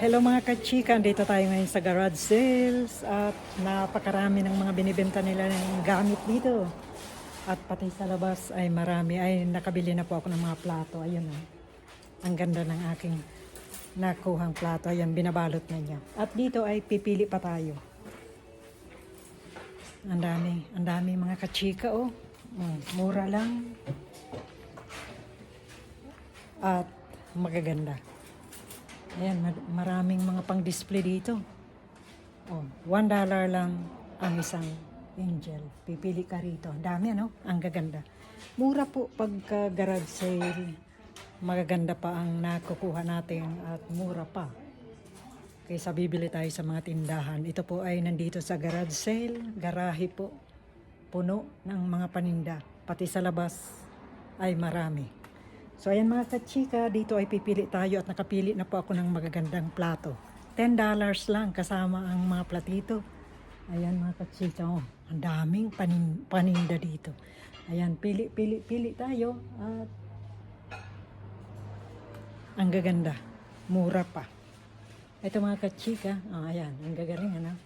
Hello mga kachika, dito tayo ngayon sa garage sales at napakarami ng mga binibenta nila ng gamit dito. At pati sa labas ay marami. Ay nakabili na po ako ng mga plato. Ayun oh. Ang ganda ng aking nakuhang plato. Ayan, binabalot na niya. At dito ay pipili pa tayo. Ang dami, ang dami mga kachika oh. Mm, mura lang. At magaganda. Ayan, mar- maraming mga pang-display dito. Oh, one dollar lang ang isang angel. Pipili ka rito. Ang dami, ano? Ang gaganda. Mura po pagka garage sale. Magaganda pa ang nakukuha natin at mura pa. Kaysa bibili tayo sa mga tindahan. Ito po ay nandito sa garage sale. Garahe po. Puno ng mga paninda. Pati sa labas ay marami. So ayan mga kachika, dito ay pipili tayo at nakapili na po ako ng magagandang plato. $10 lang kasama ang mga platito. Ayan mga kachika, oh, ang daming panin, paninda dito. Ayan, pili, pili, pili tayo at ang gaganda. Mura pa. Ito mga kachika, oh, ayan, ang gagaling ano.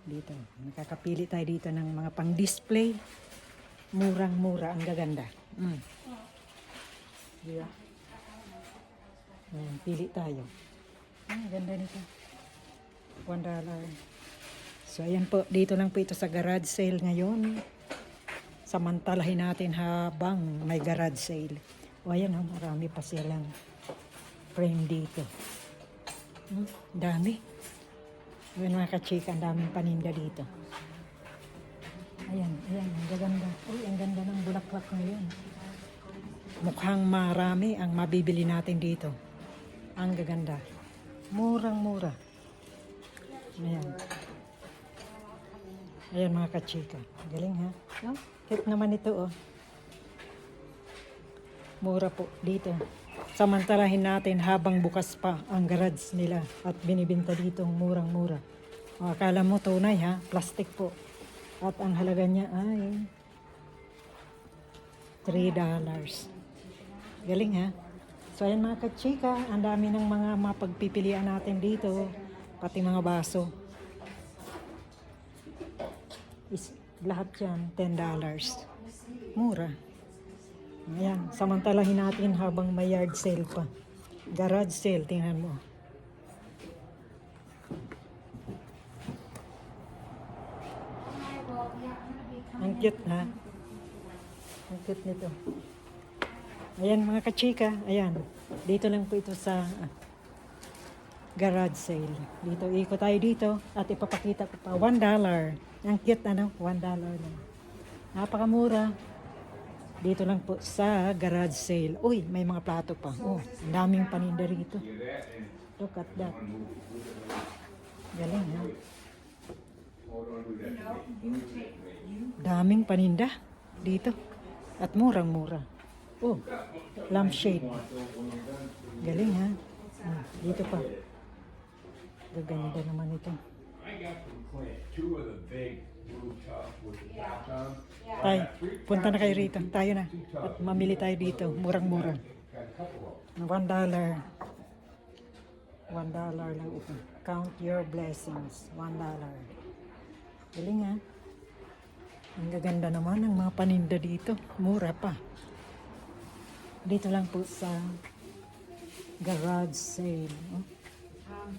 Dito, nakakapili tayo dito ng mga pang-display. Murang-mura, ang gaganda. Mm. Yeah. Ayan, pili tayo. Ah, ganda nito. One dollar. So, ayan po. Dito lang po ito sa garage sale ngayon. Samantalahin natin habang may garage sale. O, ayan oh, marami pa silang frame dito. Hmm, dami. Ayan mga kachika, ang daming paninda dito. Ayan, ayan, ang gaganda. Uy, ang ganda ng bulaklak ngayon. Mukhang marami ang mabibili natin dito. Ang gaganda. Murang-mura. Ayan. Ayan mga kachika. Galing ha? Oh, cute naman ito oh. Mura po dito. Samantalahin natin habang bukas pa ang garage nila at binibenta dito murang-mura. O, akala mo tunay ha? Plastic po. At ang halaga niya ay $3 dollars. Galing ha? So ayan mga kachika, ang dami ng mga mapagpipilian natin dito, pati mga baso. Is, lahat yan, $10. Mura. Ayan, samantalahin natin habang may yard sale pa. Garage sale, tingnan mo. Ang cute ha? Ang cute nito. Ayan mga kachika, ayan. Dito lang po ito sa ah, garage sale. Dito, ikot tayo dito at ipapakita ko pa. One dollar. Ang cute ano? One dollar lang. Napakamura. Dito lang po sa garage sale. Uy, may mga plato pa. Oh, ang daming paninda rito. Look at that. Galing ha. Daming paninda dito. At murang-mura. Oh, lampshade. Galing ha. Ah, dito pa. Gaganda naman ito. I got from Clint two of the big rooftops with the tops on. Tay, punta na kayo rito. Tayo na. At mamili tayo dito. Murang-mura. One dollar. One dollar lang ito. Count your blessings. One dollar. Galing ha. Ang gaganda naman ng mga paninda dito. Mura pa. Dito lang po sa garage sale. Oh. Um,